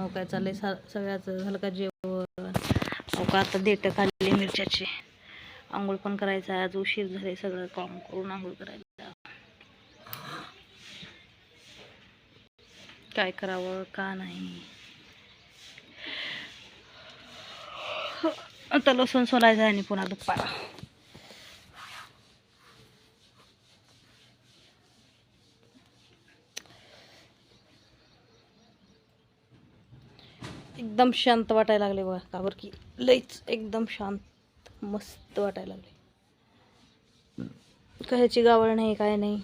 हो काय चाललंय? सा सगळ्याचं झालं का जेवण? हो का? आता देट खाल्ली मिरच्याची. आंघोळ पण करायचं आहे. आज उशीर झाले सगळं काम करून आंघोळ करायला. काय करावं? का नाही? आता लसूण सोलायचं आणि पुन्हा दुपारा. एकदम शांत वाटायला लागले बघा. का बरं की? लईच एकदम शांत मस्त वाटायला लागले. कशाची गावळ नाही काय नाही.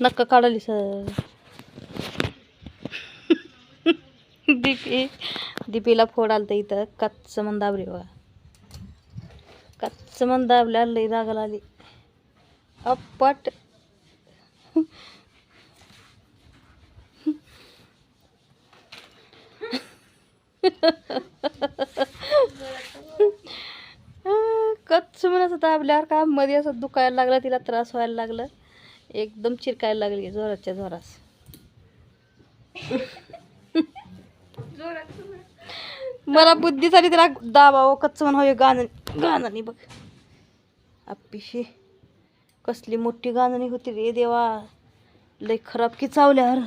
नक्का काढली सर. दीपी दीपीला फोड आलतं इथं. कच्च मन दाबली बघा. कच्च मन दाबल्या लई जागा आली अप्पट कच्च म्हणत होता आपल्यावर का मध्ये असं दुखायला लागलं तिला त्रास व्हायला लागलं. एकदम चिरकायला लागली जोराच्या जोरास. मला बुद्धी झाली तिला दाबावं कच्च म्हण गाणं गाणं नाही बघ. अप्पिशी. कसली मोठी गांजणी होती रे देवा. लय खराब की चावल्यावर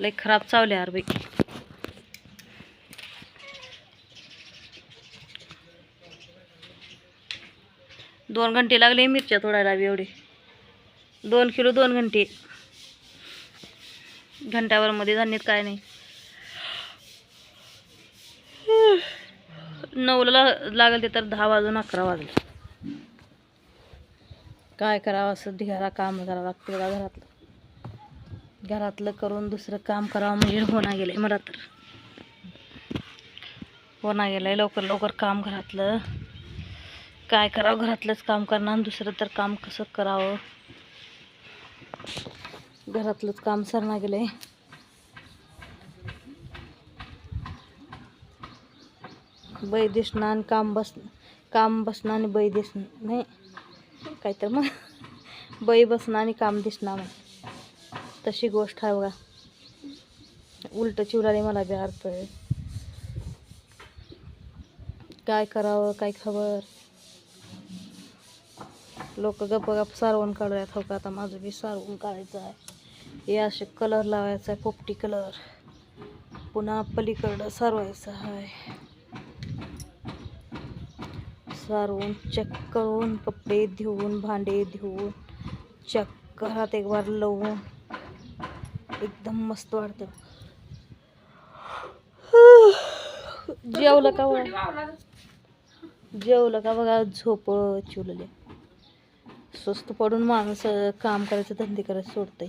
लय खराब चावल्यावर बाई. दोन घंटे लागले मिरच्या तोडायला एवढे. दोन किलो दोन घंटे. घंटावर मध्ये धान्यात काय नाही. नऊला लागल ते तर दहा वाजून अकरा वाजले. काय करावं असं ढिगारा काम करावं लागतं बघा घरातलं. घरातलं करून दुसरं काम करावं म्हणजे होणार आहे मला तर. होणार गेलंय लवकर लवकर काम घरातलं. काय करावं? घरातलंच काम करणार आणि दुसरं तर काम कसं करावं? घरातलंच काम सरणार गेलंय. बै दिसणं आणि काम बस काम बसणं आणि बै दिसणं नाही काय तर मग. बै बसणं आणि काम दिसणं मग तशी गोष्ट आहे बघा. उलट चिवराने मला बी अर्थ आहे काय करावं काय खबर? लोक गप्प गप सारवून काढूयात हो का? आता माझं बी सारवून काढायचं आहे. हे असे कलर लावायचा आहे पोपटी कलर पुन्हा पलीकडं सारवायचं आहे. सारवून चेक करून कपडे धुवून भांडे धुवून चेक घरात एक बार लावून एकदम मस्त वाटतं. जेवलं का बघा जेवलं का बघा झोप चिवलेले. स्वस्त पडून माणूस काम करायचं धंदे करायचं सोडतंय.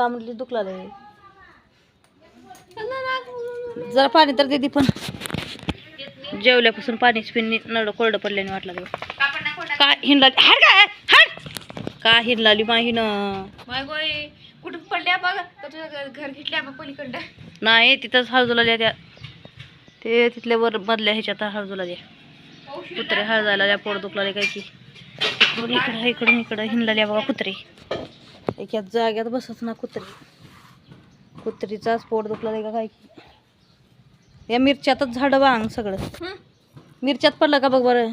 का म्हटली दुखला रे जरा पाणी तर दे पण. जेवल्यापासून पाणीच पिणी नड कोरडं पडल्याने वाटलं का हिंडला हाड काय? का हिंडलाली माहीनं? माय गोय कुठं पडल्या बघ घर घेतल्या बघ पलीकडं. नाही तिथंच हळदुला द्या ते तिथल्या वर मधल्या ह्याच्यात हळदुला द्या. कुत्रे हळदायला द्या पोट दुखला काय की इकडून इकडं इकडून इकडं हिंडलेल्या बघा कुत्रे. एका जाग्यात बसत ना कुत्री. कुत्रीचाच पोट दुखला का काय की. या मिरच्यातच झाडं बांग सगळं. मिरच्यात पडलं का बघ बरं?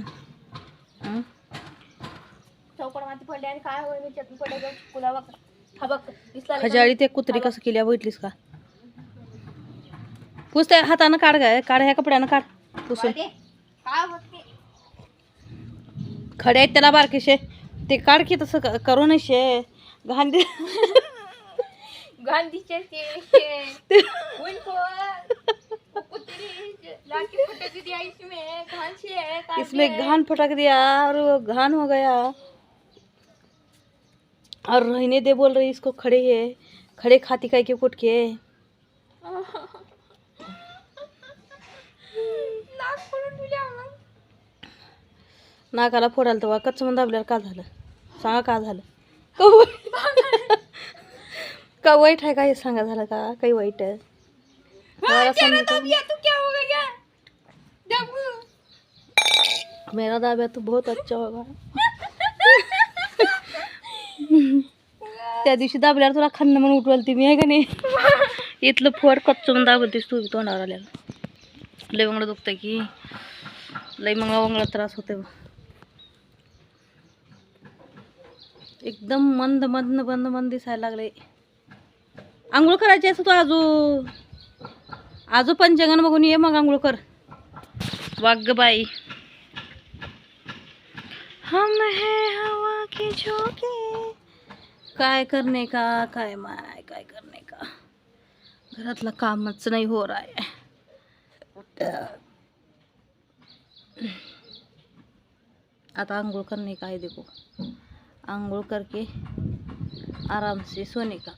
खजाळी ते कुत्री कसं केल्या बघितलीस का? पुस त्या हातानं काढ काय काढ ह्या कपड्यानं काढ. पुसून. खडे आहेत त्याला बारकेशे. ते काढ की तसं करू नये शे घाण दे गांधीचे ते उनको कुत्री लाठी फटक दिया इसमें घान से है काट इसमें दिया है। घान फटक दिया और वो घान हो गया और रहने दे बोल रही इसको खड़े है खड़े खाती काय के कुट के नाक पडून तुझ्या अंगात. नाकाला फोडायला तर कच्च म्हणून दाबल्यावर का झालं सांगा का झालं का वाईट आहे का हे सांगा झालं का? काही वाईट आहे. मला समजतं. तू हो मेरा दाब्या तो बहुत अच्छा होगा. त्या दिवशी दाबल्यावर तुला खाल्लं म्हणून उठवाल ती मी आहे का नाही? इथलं फोड कच्चून दाबतीस तू तोंडावर आल्याला लय मंगळ दुखतं की. लय मंगळा वंगळा त्रास होते बघ. एकदम मंद मंद मंद मंद दिसायला लागले. आंघोळ करायची असं तू आजू? आजू पंचांगण बघून ये मग आंघोळ कर. वाघ बाई. हम है हवा की झोके. काय करणे का? काय माय? काय करणे का? घरातलं कामच नाही हो रहा आता आंघोळ करणे काय देखो. आंघोळ करके आराम से सोने का